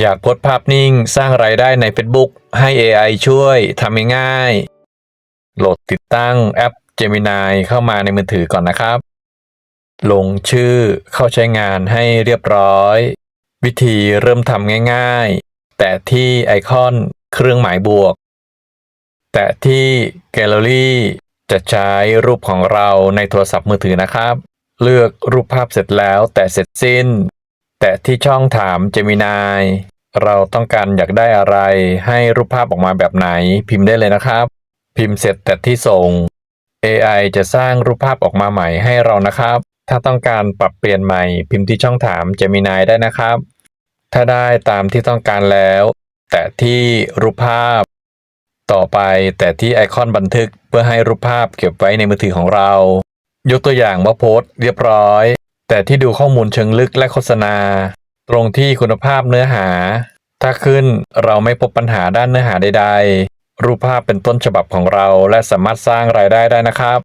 อยากโพสภาพนิ่งสร้างรายได้ใน Facebook ให้ AI ช่วยทำง่ายๆโหลดติดตั้งแอป Gemini เข้ามาในมือถือก่อนนะครับ ลงชื่อเข้าใช้งานให้เรียบร้อย วิธีเริ่มทำง่ายๆ แต่ที่ไอคอนเครื่องหมายบวก แต่ที่แกลเลอรี่จะใช้รูปของเราในโทรศัพท์มือถือนะครับ เลือกรูปภาพเสร็จแล้วแต่เสร็จสิ้น แต่ที่ช่องถาม Gemini เราต้องการอยากได้อะไร ให้รูปภาพออกมาแบบไหน พิมพ์ได้เลยนะครับ พิมพ์เสร็จแต่ที่ส่ง AI จะสร้างรูปภาพออกมาใหม่ให้เรานะครับ ถ้าต้องการปรับเปลี่ยนใหม่ พิมพ์ที่ช่องถาม Gemini ได้นะครับ ถ้าได้ตามที่ต้องการแล้ว แต่ที่รูปภาพ ต่อไปแต่ที่ไอคอนบันทึกเพื่อให้รูปภาพเก็บไว้ในมือถือของเรา ยกตัวอย่างว่าโพสต์เรียบร้อย แต่ที่ดูข้อมูลเชิงลึกและโฆษณา ตรงที่คุณภาพเนื้อหา ถ้าขึ้นเราไม่พบปัญหาด้านเนื้อหาใดๆ รูปภาพเป็นต้นฉบับของเราและสามารถสร้างรายได้ได้นะครับ